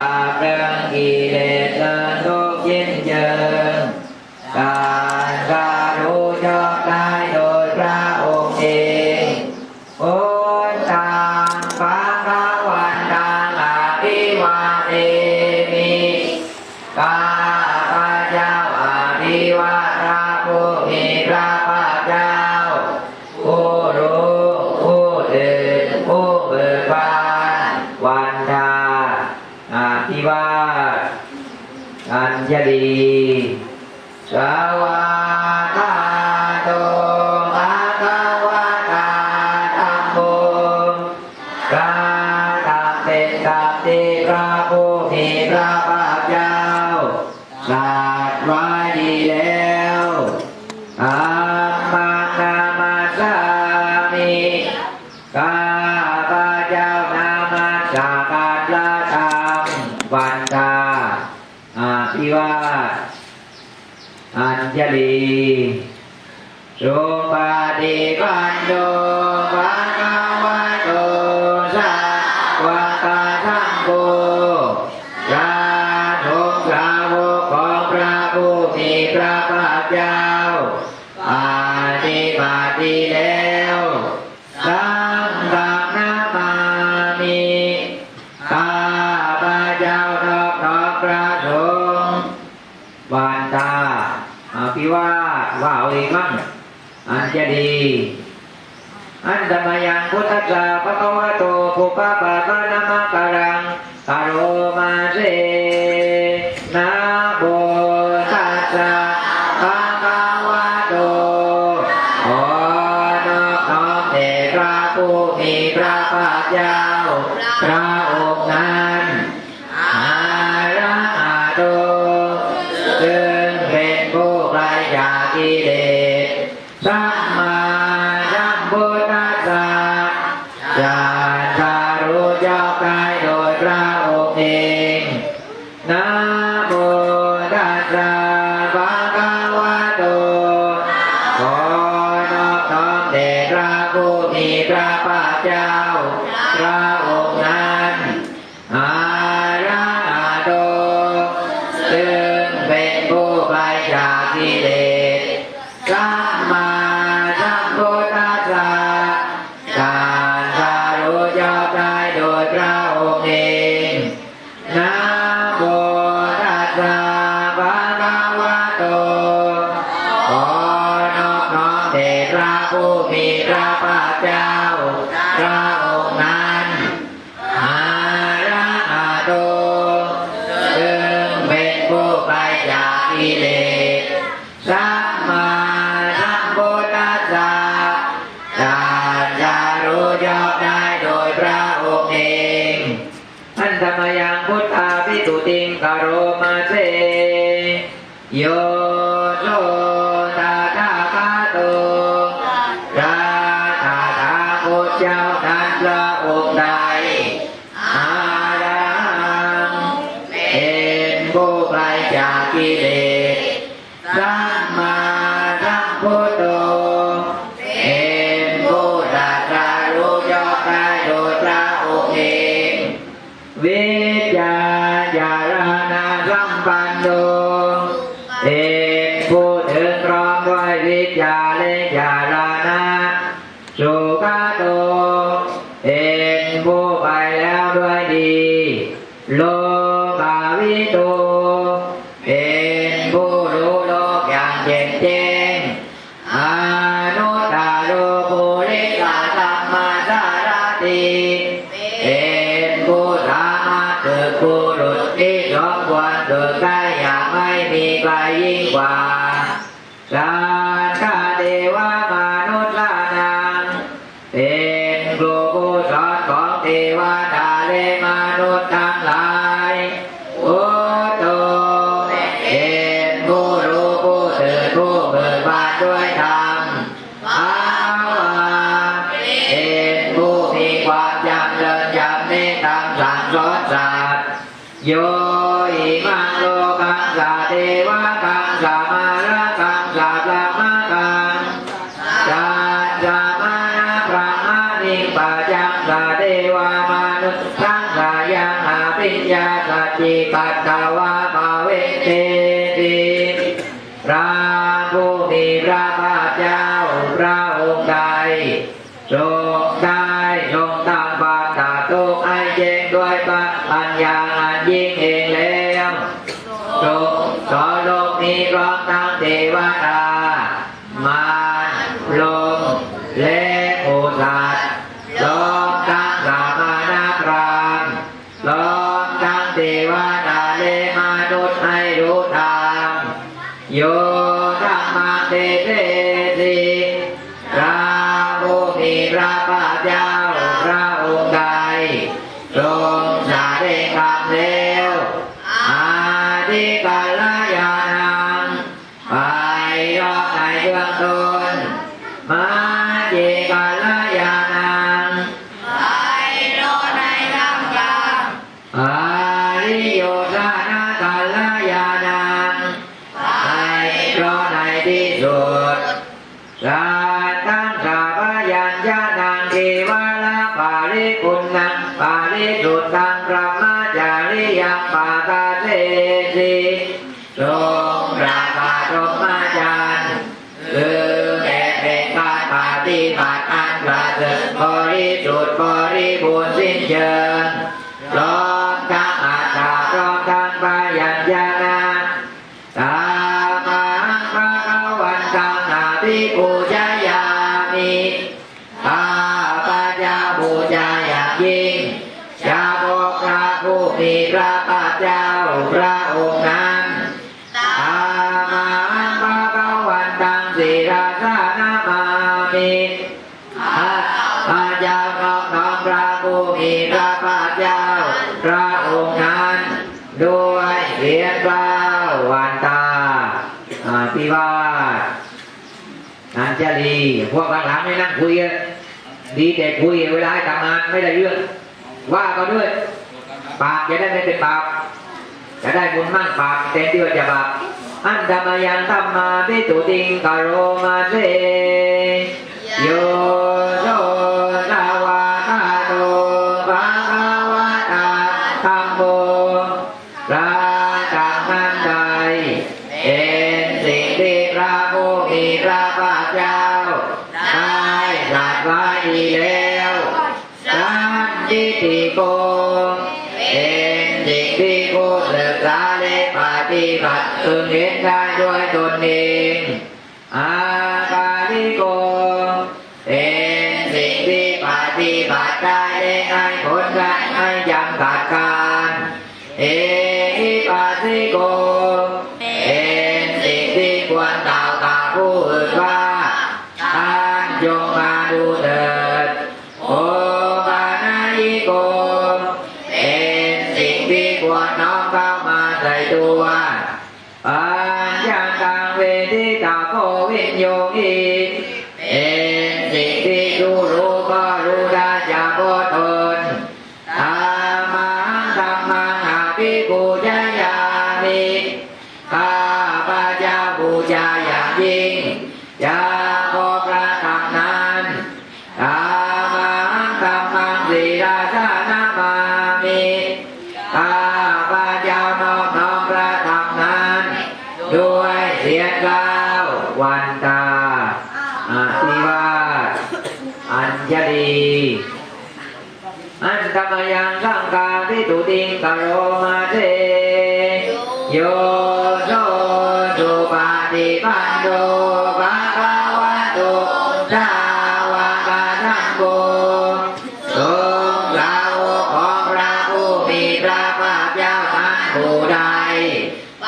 Abang จยดีสาวาตาโตอาตาวาตาตัมโมกาตัเตตัเตพระผู้มีระ โยปาติปันโนภะคะวะโตสาวกสังโฆสาธุสาวกของพระผู้มีราคเจ้าปฏิบัติแล้วสังฆนามามิข้ารเจ้านอบน้อมพระสงวันตาอภิวาว่าเอาเองมั่ง อันจะดีอันธรรมยังพุทธะปะกวะโตภูปะปะปะนามาการังอารมาเสนาโบตัสสะปะกวะโตขอนอบน้อมแพระผู้มีพระภาคยาวพระองค์นั้นอาระหะโตจึงเป็นผู้ไรลจากกิเล thiền nam เลสสัมมาสัมพุทธัสสะตรัรู้ยอมได้โดยพระองค์เอันธมยังพุทธาพิสุติงคารมาเสโยโสตตาคาโตราตตาโคเจ้าทันล viết cha โรต ยาตาจจิปตตาวะภาเวเตติพระผู้มีพระภาคเจ้าพระองค์ใดทรงใด้ทรงตั้งปาตาตุกไอเจงด้วยปัญญาอันยิ่งเองแล้วทรงสอนโลกนี้ร้อมทั้งเทวดามาลงและโอสัต มเทเทสิพระผู้มีพระภาคเจ้าพระองค์ใดทรงสดงธรรมแล้วอาทิกัลยาณังไปรอในเบื้องต้นมาเจกาลยานังไปโลในร่างกายอาริโย ฏิบัติอันประเสริฐบริสุทธิ์บริบูรณ์สิ้นเชิงพร้อมทั้งอัตาพร้อมทั้งพยัญชนะตามังพระวันตังอาภิปูชายามิข้าพระเจ้าบูชาอย่างยิ่งจะบอกพระผู้มีพระภาคเจ้าพระองค์นั้น วาสนันจลีพวกหลังๆไม่นั่งคุยดีแต่คุยเวลาให้ทำงานไม่ได้เรื่อง ว่าก็ด้วย ปากจะได้ไม่เป็นปากจะได้บุญมั่งปากเต็มที่ว่าจะบาปอันธรรมยังธรรมาพิตุติงกโรมาเสโย ติโกเป็นสิ่งที่ผู้ศึกษาและปฏิบัติพึงเห็นได้ด้วยตนเองอา เป็นสิ่งที่ควรน้อมเข้ามาใส่ตัวปัญญาตังเวทิตาโควิญโยอีเป็นสิ่งที่รู้รู้ก็รู้ได้จากบทนธรรมังธรรมังหาภิกขุจยามิข้าพระเจ้าบูชาอย่างยิ่งจะ อันตมยังสังกาทิตุติงกโรมาเทโยโสสุปาติปันโดภะคะวะโตสาวกสังโฆทรงสาวกของพระผู้มีพระภาคเจ้าทั้งผู้ใดป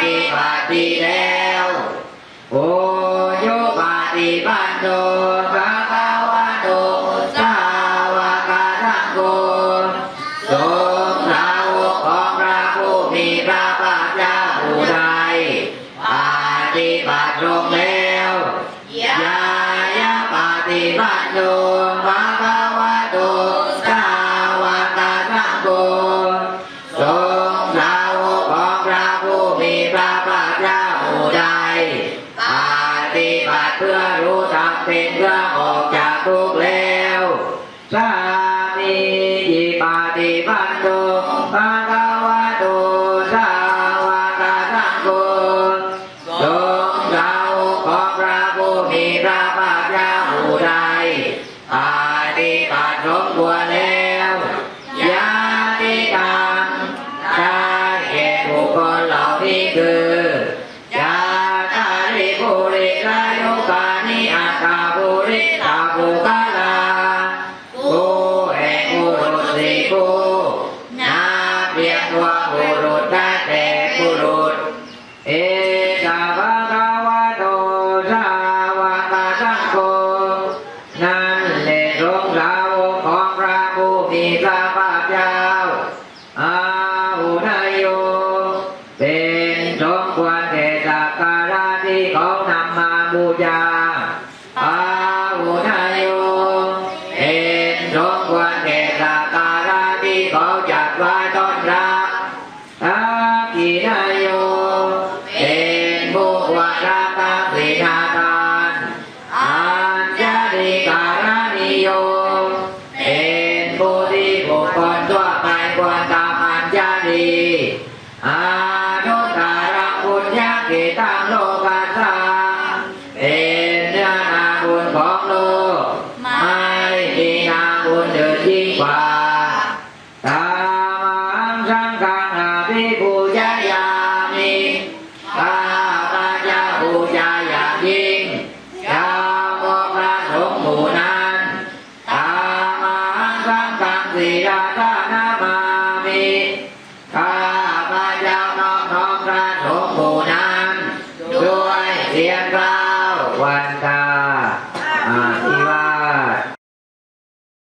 ฏิบัติดีแล้วโอ การะที่เ